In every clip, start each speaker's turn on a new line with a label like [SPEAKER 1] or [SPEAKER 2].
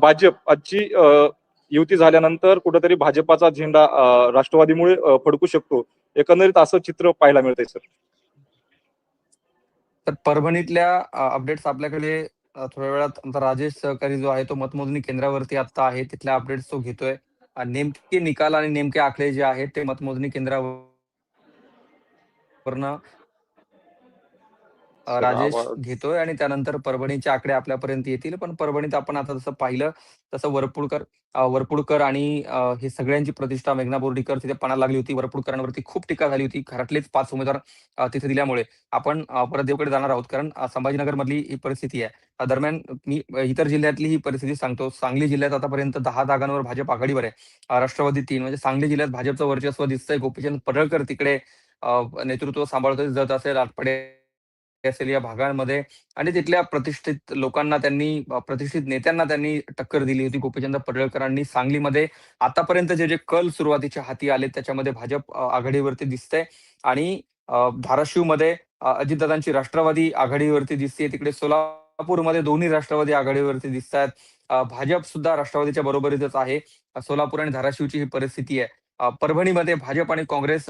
[SPEAKER 1] भाजप आजची युती झाल्यानंतर कुठेतरी भाजपाचा झेंडा राष्ट्रवादीमुळे फडकू शकतो. एकंदरीत असं चित्र पाहायला मिळतंय सर.
[SPEAKER 2] तर परभणीतल्या अपडेट्स आपल्याकडे थोड्या वेळात आमचा राजेश सहकारी जो आहे तो मतमोजणी केंद्रावरती आता आहे. तिथल्या अपडेट्स तो घेतोय. नेमके निकाल आणि नेमके आकडे जे आहेत ते मतमोजणी केंद्रावर अ, राजेश घेतोय आणि त्यानंतर परभणीचे आकडे आपल्यापर्यंत येतील. पण परभणीत आपण आता जसं पाहिलं तसं वरपुडकर अ, वरपुडकर आणि अ, हे सगळ्यांची प्रतिष्ठा मेघना बोर्डीकर तिथे पणाला लागली होती. वरपुडकरांवरती खूप टीका झाली होती. घरातलेच पाच उमेदवार अ, तिथे दिल्यामुळे. आपण अ, परत देवकडे जाणार आहोत कारण अ, संभाजीनगर मधली ही परिस्थिती आहे. अ, दरम्यान मी अ, इतर जिल्ह्यातली ही परिस्थिती सांगतो. सांगली जिल्ह्यात आतापर्यंत दहा जागांवर भाजप आघाडीवर आहे. अ, राष्ट्रवादी तीन म्हणजे सांगली जिल्ह्यात भाजपचं वर्चस्व दिसतंय. गोपीचंद पडळकर तिकडे अ, नेतृत्व सांभाळतोय. जात असेल आटपडे असेल या भागांमध्ये. आणि तिथल्या प्रतिष्ठित लोकांना त्यांनी प्रतिष्ठित नेत्यांना त्यांनी टक्कर दिली होती. गोपीचंद पडळकरांनी सांगलीमध्ये आतापर्यंत जे जे कल सुरुवातीच्या हाती आले त्याच्यामध्ये भाजप आघाडीवरती दिसतंय. आणि धाराशिवमध्ये अजितदादांची राष्ट्रवादी आघाडीवरती दिसते तिकडे सोलापूरमध्ये दोन्ही राष्ट्रवादी आघाडीवरती दिसत आहेत भाजप सुद्धा राष्ट्रवादीच्या बरोबरीतच आहे. सोलापूर आणि धाराशिवची ही परिस्थिती आहे. परभणीमध्ये भाजप आणि Congress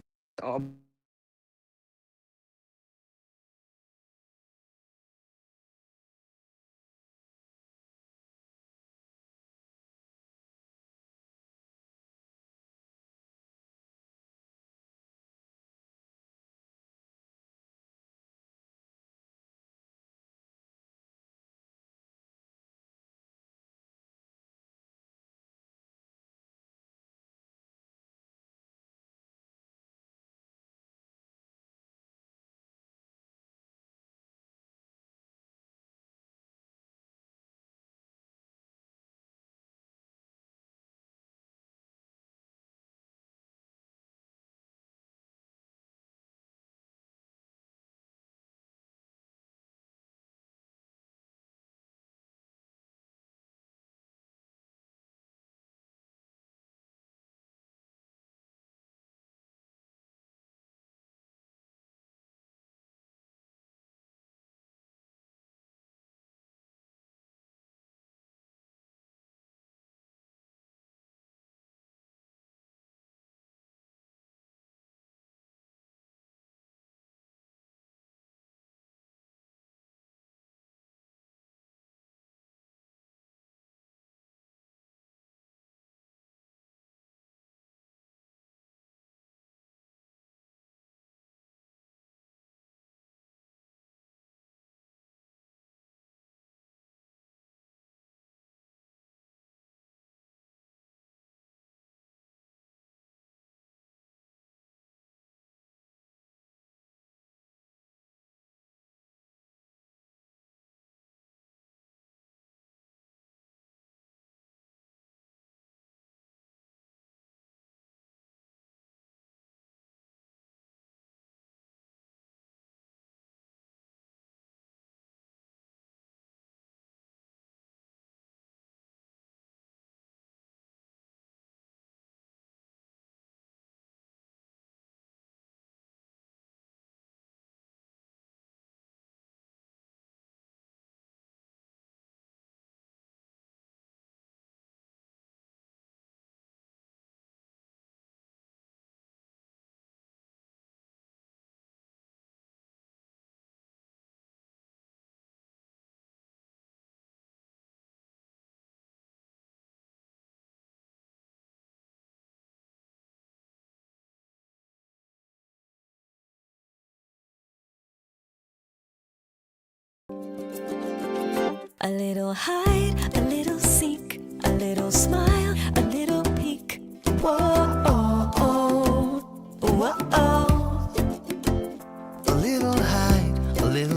[SPEAKER 3] A little hide, a little seek, a little smile, a.